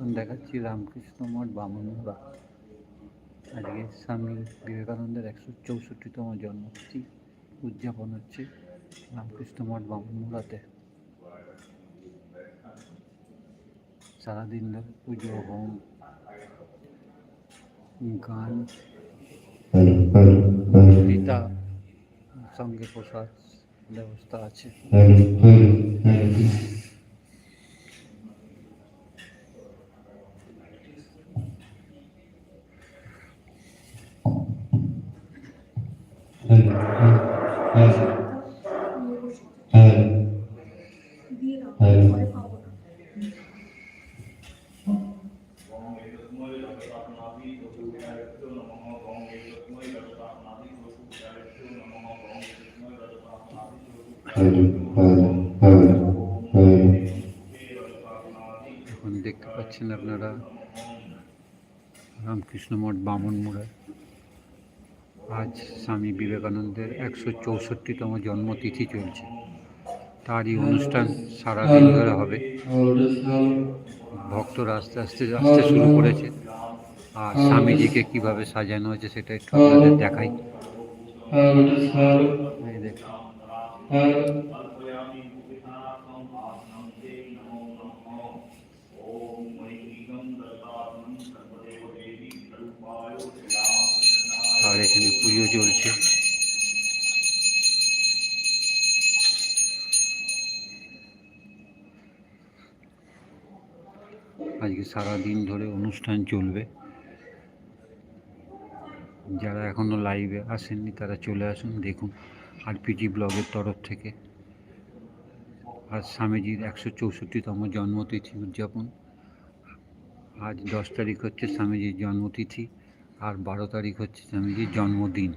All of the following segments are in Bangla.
এখন দেখাচ্ছি রামকৃষ্ণ মঠ বামনমুড়া আজকে স্বামী বিবেকানন্দের একশো চৌষট্টিতম জন্মতিথি উদযাপন হচ্ছে রামকৃষ্ণ মঠ বামনমুড়াতে সারাদিন ধরে পুজো, হোম, গান সঙ্গে প্রসাদ ব্যবস্থা আছে। এখন দেখতে পাচ্ছেন আপনারা রামকৃষ্ণ মঠ বামনমুড়া আজ স্বামী বিবেকানন্দের একশো চৌষট্টিতম জন্মতিথি চলছে। তারই অনুষ্ঠান সারাদিন ধরে হবে। ভক্তরা আস্তে আস্তে আসতে শুরু করেছে। আর স্বামীজিকে কীভাবে সাজানো হয়েছে সেটা একটু আপনাদের দেখাই। আর এখানে পুজো চলছে। আজকে সারা দিন ধরে অনুষ্ঠান চলবে। যারা এখনও লাইভে আসেননি, তারা চলে আসুন, দেখুন। আরপিজি ব্লগের তরফ থেকে। আজ স্বামীজির একশো চৌষট্টিতম জন্মতিথি উদযাপন। আজ দশ তারিখ হচ্ছে স্বামীজির জন্মতিথি, আর বারো তারিখ হচ্ছে স্বামীজির জন্মদিন।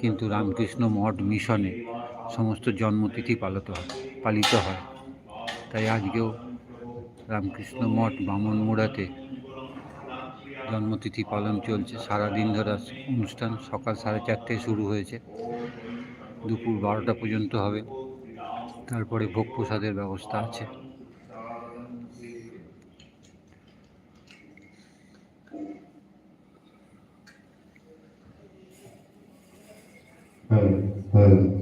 কিন্তু রামকৃষ্ণ মঠ মিশনে সমস্ত জন্মতিথি পালিত হয় পালিত হয়। তাই আজকেও রামকৃষ্ণ মঠ বামনমুড়াতে জন্মতিথি পালন চলছে। সারাদিন ধরে অনুষ্ঠান সকাল সাড়ে চারটে শুরু হয়েছে। দুপুর বারোটা পর্যন্ত হবে। তারপরে ভোগ প্রসাদের ব্যবস্থা আছে। হ্যালো হ্যালো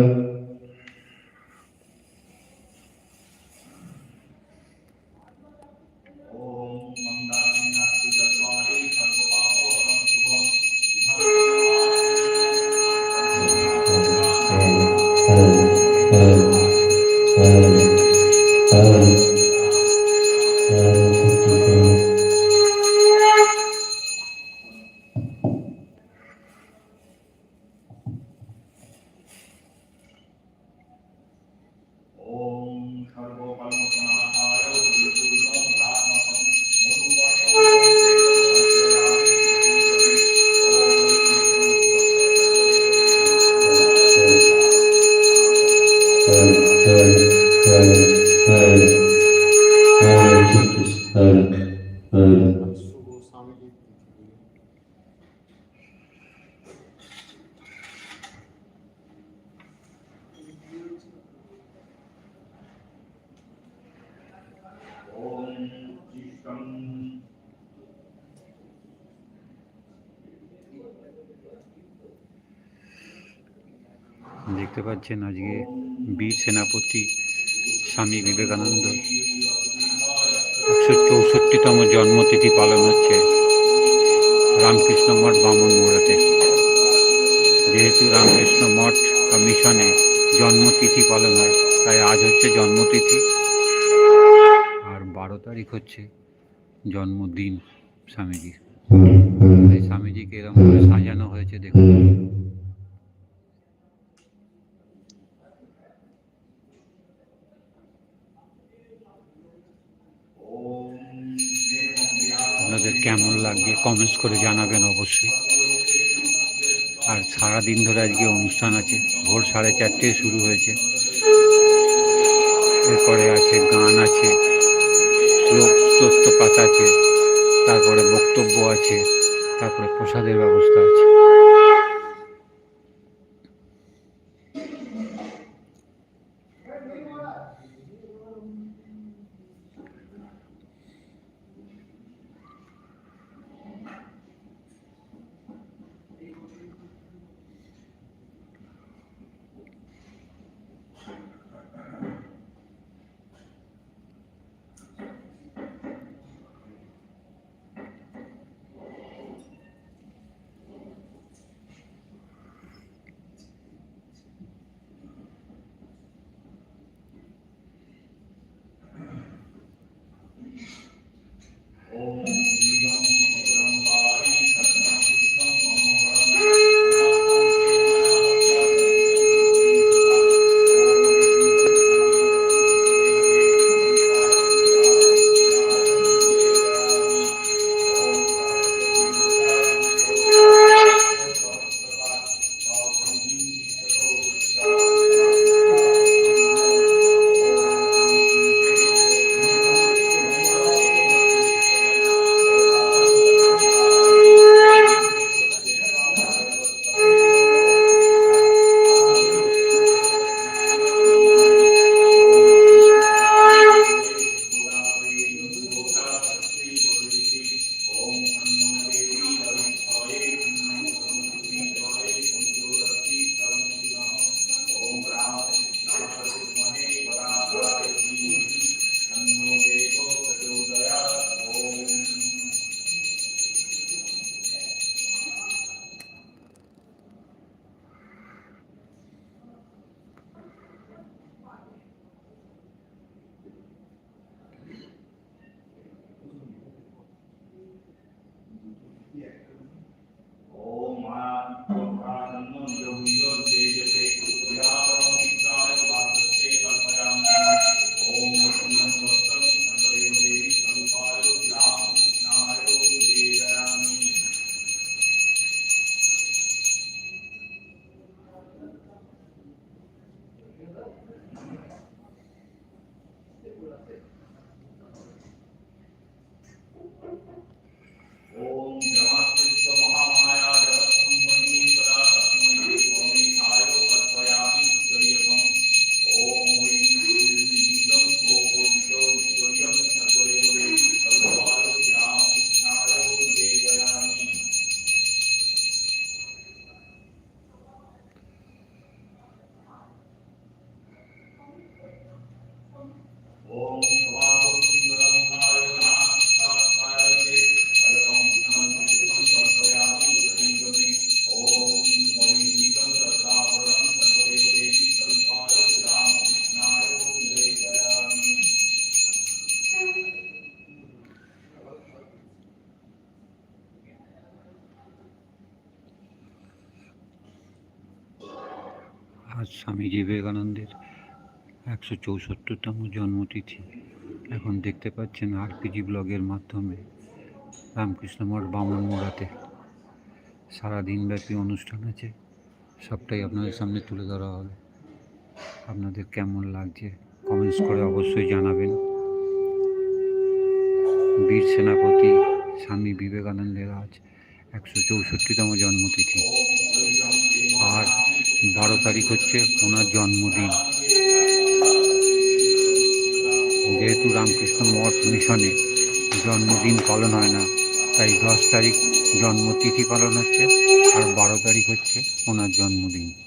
ॐ चिष्टम् দেখতে পাচ্ছেন আজকে বীর সেনাপতি স্বামী বিবেকানন্দ একশো চৌষট্টিতম জন্মতিথি পালন হচ্ছে রামকৃষ্ণ মঠ বামন মোড়াতে। যেহেতু রামকৃষ্ণ মঠ বা মিশনে জন্মতিথি পালন হয় তাই আজ হচ্ছে জন্মতিথি। আর বারো তারিখ হচ্ছে জন্মদিন স্বামীজির। তাই স্বামীজিকে এরকম সাজানো হয়েছে দেখুন। আপনাদের কেমন লাগবে কমেন্টস করে জানাবেন অবশ্যই। আর সারাদিন ধরে আজকে অনুষ্ঠান আছে, ভোর সাড়ে চারটে শুরু হয়েছে। এরপরে আছে গান আছে স্তোত্র পাঠ আছে, তারপরে বক্তব্য আছে, তারপরে প্রসাদের ব্যবস্থা আছে। আজ স্বামীজি বিবেকানন্দের একশো চৌষট্টিতম জন্মতিথি। এখন দেখতে পাচ্ছেন আরপিজি ব্লগের মাধ্যমে রামকৃষ্ণ মঠ বামন মোড়াতে সারাদিনব্যাপী অনুষ্ঠান আছে। সবটাই আপনাদের সামনে তুলে ধরা হবে। আপনাদের কেমন লাগছে কমেন্টস করে অবশ্যই জানাবেন। বীর সেনাপতি স্বামী বিবেকানন্দের আজ একশো চৌষট্টিতম জন্মতিথি। আর বারো তারিখ হচ্ছে ওনার জন্মদিন। যেহেতু রামকৃষ্ণ মঠ মিশনে জন্মদিন পালন হয় না, তাই দশ তারিখ জন্মতিথি পালন হচ্ছে আর বারো তারিখ হচ্ছে ওনার জন্মদিন।